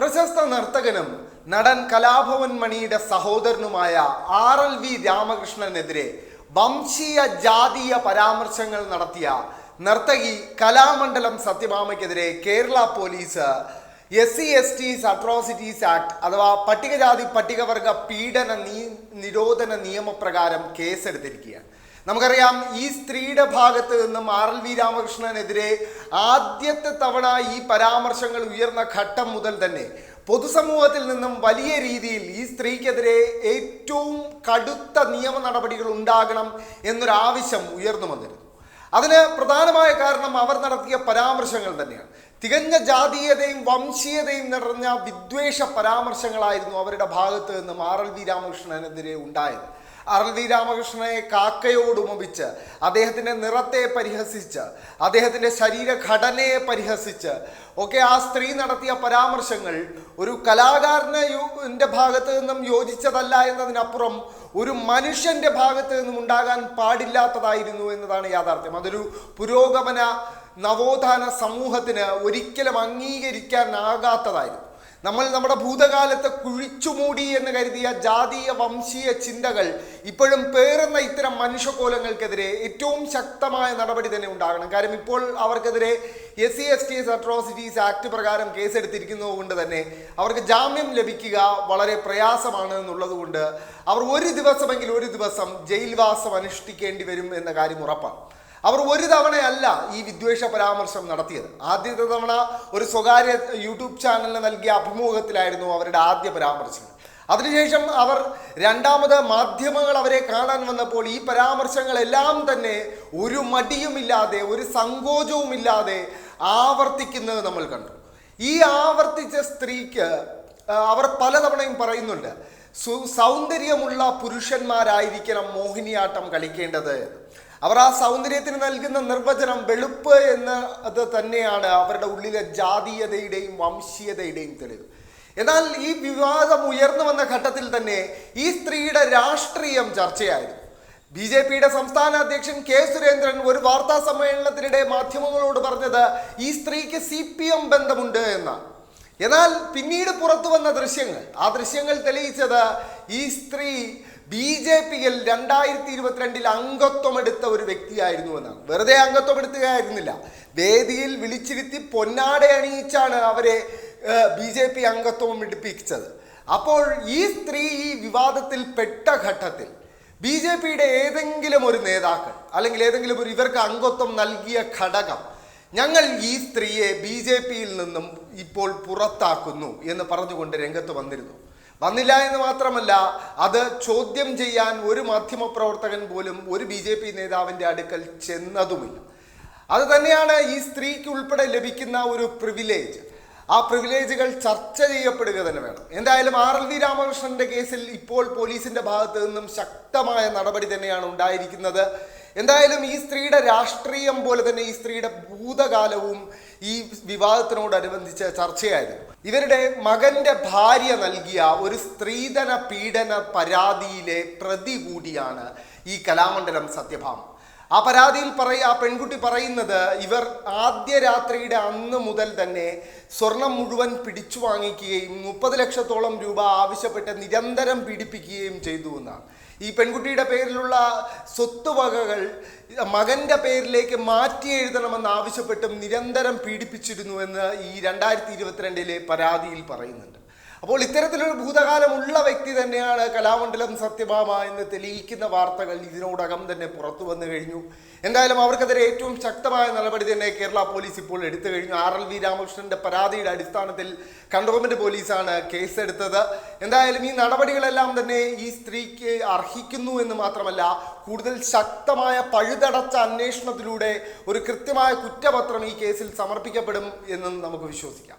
പ്രശസ്ത നർത്തകനും നടൻ കലാഭവൻ മണിയുടെ സഹോദരനുമായ ആർ എൽ വി രാമകൃഷ്ണനെതിരെ വംശീയ ജാതീയ പരാമർശങ്ങൾ നടത്തിയ നർത്തകി Kalamandalam സത്യഭാമയ്ക്കെതിരെ Kerala police S C S T atrocities act അഥവാ പട്ടികജാതി പട്ടികവർഗ പീഡന നിരോധന നിയമപ്രകാരം കേസെടുത്തിരിക്കുകയാണ്. നമുക്കറിയാം ഈ സ്ത്രീയുടെ ഭാഗത്ത് നിന്നും ആർ എൽ വി രാമകൃഷ്ണനെതിരെ ആദ്യത്തെ തവണ ഈ പരാമർശങ്ങൾ ഉയർന്ന ഘട്ടം മുതൽ തന്നെ പൊതുസമൂഹത്തിൽ നിന്നും വലിയ രീതിയിൽ ഈ സ്ത്രീക്കെതിരെ ഏറ്റവും കടുത്ത നിയമ നടപടികൾ ഉണ്ടാകണം എന്നൊരാവശ്യം ഉയർന്നു വന്നിരുന്നു. അതിന് പ്രധാനമായ കാരണം അവർ നടത്തിയ പരാമർശങ്ങൾ തന്നെയാണ്. തികഞ്ഞ ജാതീയതയും വംശീയതയും നിറഞ്ഞ വിദ്വേഷ പരാമർശങ്ങളായിരുന്നു അവരുടെ ഭാഗത്ത് നിന്നും ആർ എൽ വി രാമകൃഷ്ണനെതിരെ ഉണ്ടായത്. വി രാമകൃഷ്ണനെ കാക്കയോട് ഉപമിച്ച് അദ്ദേഹത്തിന്റെ നിറത്തെ പരിഹസിച്ച് അദ്ദേഹത്തിന്റെ ശരീരഘടനയെ പരിഹസിച്ച് ഒക്കെ ആ സ്ത്രീ നടത്തിയ പരാമർശങ്ങൾ ഒരു കലാകാരന് ന്റെ ഭാഗത്ത് നിന്നും യോജിച്ചതല്ല എന്നതിനപ്പുറം ഒരു മനുഷ്യന്റെ ഭാഗത്ത് നിന്നും ഉണ്ടാകാൻ പാടില്ലാത്തതായിരുന്നു എന്നതാണ് യാഥാർത്ഥ്യം. അതൊരു പുരോഗമന നവോത്ഥാന സമൂഹത്തിന് ഒരിക്കലും അംഗീകരിക്കാനാകാത്തതായിരുന്നു. നമ്മൾ നമ്മുടെ ഭൂതകാലത്തെ കുഴിച്ചുമൂടി എന്ന് കരുതിയ ജാതീയ വംശീയ ചിന്തകൾ ഇപ്പോഴും പേറുന്ന ഇത്തരം മനുഷ്യകോലങ്ങൾക്കെതിരെ ഏറ്റവും ശക്തമായ നടപടി തന്നെ ഉണ്ടാകണം. കാരണം ഇപ്പോൾ അവർക്കെതിരെ S C S T atrocities act പ്രകാരം കേസെടുത്തിരിക്കുന്നത് കൊണ്ട് തന്നെ അവർക്ക് ജാമ്യം ലഭിക്കുക വളരെ പ്രയാസമാണ് എന്നുള്ളത് കൊണ്ട് അവർ ഒരു ദിവസമെങ്കിൽ ഒരു ദിവസം ജയിൽവാസം അനുഷ്ഠിക്കേണ്ടി വരും എന്ന കാര്യം ഉറപ്പാണ്. അവർ ഒരു തവണയല്ല ഈ വിദ്വേഷ പരാമർശം നടത്തിയത്. ആദ്യത്തെ തവണ ഒരു സ്വകാര്യ യൂട്യൂബ് ചാനലിന് നൽകിയ അഭിമുഖത്തിലായിരുന്നു അവരുടെ ആദ്യ പരാമർശം. അതിനുശേഷം അവർ രണ്ടാമത് മാധ്യമങ്ങൾ അവരെ കാണാൻ വന്നപ്പോൾ ഈ പരാമർശങ്ങളെല്ലാം തന്നെ ഒരു മടിയുമില്ലാതെ ഒരു സങ്കോചവുമില്ലാതെ ആവർത്തിക്കുന്നത് നമ്മൾ കണ്ടു. ഈ ആവർത്തിച്ച സ്ത്രീക്ക് അവർ പലതവണയും പറയുന്നുണ്ട് സൗന്ദര്യമുള്ള പുരുഷന്മാരായിരിക്കണം മോഹിനിയാട്ടം കളിക്കേണ്ടത്. അവർ ആ സൗന്ദര്യത്തിന് നൽകുന്ന നിർവചനം വെളുപ്പ് എന്ന അത് തന്നെയാണ് അവരുടെ ഉള്ളിലെ ജാതീയതയുടെയും വംശീയതയുടെയും തെളിവ്. എന്നാൽ ഈ വിവാദം ഉയർന്നു വന്ന ഘട്ടത്തിൽ തന്നെ ഈ സ്ത്രീയുടെ രാഷ്ട്രീയം ചർച്ചയായിരുന്നു. ബി ജെ പിയുടെ സംസ്ഥാന അധ്യക്ഷൻ കെ സുരേന്ദ്രൻ ഒരു വാർത്താ സമ്മേളനത്തിനിടെ മാധ്യമങ്ങളോട് പറഞ്ഞത് ഈ സ്ത്രീക്ക് സി ബന്ധമുണ്ട് എന്നാണ്. എന്നാൽ പിന്നീട് പുറത്തു വന്ന ദൃശ്യങ്ങൾ ആ ദൃശ്യങ്ങൾ തെളിയിച്ചത് ഈ സ്ത്രീ ബി ജെ പിയിൽ രണ്ടായിരത്തി ഇരുപത്തിരണ്ടിൽ അംഗത്വമെടുത്ത ഒരു വ്യക്തിയായിരുന്നു എന്നാണ്. വെറുതെ അംഗത്വം എടുത്തുകയായിരുന്നില്ല വേദിയിൽ വിളിച്ചിരുത്തി പൊന്നാട അണിയിച്ചാണ് അവരെ ബി ജെ പി അംഗത്വം എടുപ്പിച്ചത്. അപ്പോൾ ഈ സ്ത്രീ ഈ വിവാദത്തിൽ പെട്ട ഘട്ടത്തിൽ ബി ജെ പിയുടെ ഏതെങ്കിലും ഒരു നേതാക്കൾ അല്ലെങ്കിൽ ഏതെങ്കിലും ഒരു ഇവർക്ക് അംഗത്വം നൽകിയ ഘടകം ഞങ്ങൾ ഈ സ്ത്രീയെ ബി ജെ പിയിൽ നിന്നും ഇപ്പോൾ പുറത്താക്കുന്നു എന്ന് പറഞ്ഞുകൊണ്ട് രംഗത്ത് വന്നിരുന്നു. വന്നില്ല എന്ന് മാത്രമല്ല അത് ചോദ്യം ചെയ്യാൻ ഒരു മാധ്യമപ്രവർത്തകൻ പോലും ഒരു ബി ജെ പി നേതാവിന്റെ അടുക്കൽ ചെന്നതുമില്ല. അത് തന്നെയാണ് ഈ സ്ത്രീക്ക് ഉൾപ്പെടെ ലഭിക്കുന്ന ഒരു പ്രിവിലേജ് ആ പ്രിവിലേജുകൾ ചർച്ച ചെയ്യപ്പെടുക തന്നെ വേണം. എന്തായാലും ആർ എൽ വി രാമകൃഷ്ണന്റെ കേസിൽ ഇപ്പോൾ പോലീസിന്റെ ഭാഗത്തു നിന്നും ശക്തമായ നടപടി തന്നെയാണ് ഉണ്ടായിരിക്കുന്നത്. എന്തായാലും ഈ സ്ത്രീയുടെ രാഷ്ട്രീയം പോലെ തന്നെ ഈ സ്ത്രീയുടെ ഭൂതകാലവും ഈ വിവാദത്തിനോടനുബന്ധിച്ച് ചർച്ചയായിരുന്നു. ഇവരുടെ മകന്റെ ഭാര്യ നൽകിയ ഒരു സ്ത്രീധന പീഡന പരാതിയിലെ പ്രതി കൂടിയാണ് ഈ കലാമണ്ഡലം സത്യഭാമ. ആ പരാതിയിൽ പറയ ആ പെൺകുട്ടി പറയുന്നത് ഇവർ ആദ്യ രാത്രിയുടെ അന്ന് മുതൽ തന്നെ സ്വർണം മുഴുവൻ പിടിച്ചു വാങ്ങിക്കുകയും മുപ്പത് ലക്ഷത്തോളം രൂപ ആവശ്യപ്പെട്ട് നിരന്തരം പീഡിപ്പിക്കുകയും ചെയ്തു എന്നാണ്. ഈ പെൺകുട്ടിയുടെ പേരിലുള്ള സ്വത്തുവകകൾ മകന്റെ പേരിലേക്ക് മാറ്റി എഴുതണമെന്ന് ആവശ്യപ്പെട്ടും നിരന്തരം പീഡിപ്പിച്ചിരുന്നുവെന്ന് ഈ രണ്ടായിരത്തി ഇരുപത്തിരണ്ടിലെ പരാതിയിൽ പറയുന്നുണ്ട്. അപ്പോൾ ഇത്തരത്തിലൊരു ഭൂതകാലമുള്ള വ്യക്തി തന്നെയാണ് കലാമണ്ഡലം സത്യഭാമ എന്ന് തെളിയിക്കുന്ന വാർത്തകൾ ഇതിനോടകം തന്നെ പുറത്തു വന്നു കഴിഞ്ഞു. എന്തായാലും അവർക്കെതിരെ ഏറ്റവും ശക്തമായ നടപടി തന്നെ കേരള പോലീസ് ഇപ്പോൾ എടുത്തു കഴിഞ്ഞു. ആർ എൽ വി രാമകൃഷ്ണന്റെ പരാതിയുടെ അടിസ്ഥാനത്തിൽ കണ്ടോൺമെന്റ് പോലീസാണ് കേസെടുത്തത്. എന്തായാലും ഈ നടപടികളെല്ലാം തന്നെ ഈ സ്ത്രീക്ക് അർഹിക്കുന്നു എന്ന് മാത്രമല്ല കൂടുതൽ ശക്തമായ പഴുതടച്ച അന്വേഷണത്തിലൂടെ ഒരു കൃത്യമായ കുറ്റപത്രം ഈ കേസിൽ സമർപ്പിക്കപ്പെടും എന്നും നമുക്ക് വിശ്വസിക്കാം.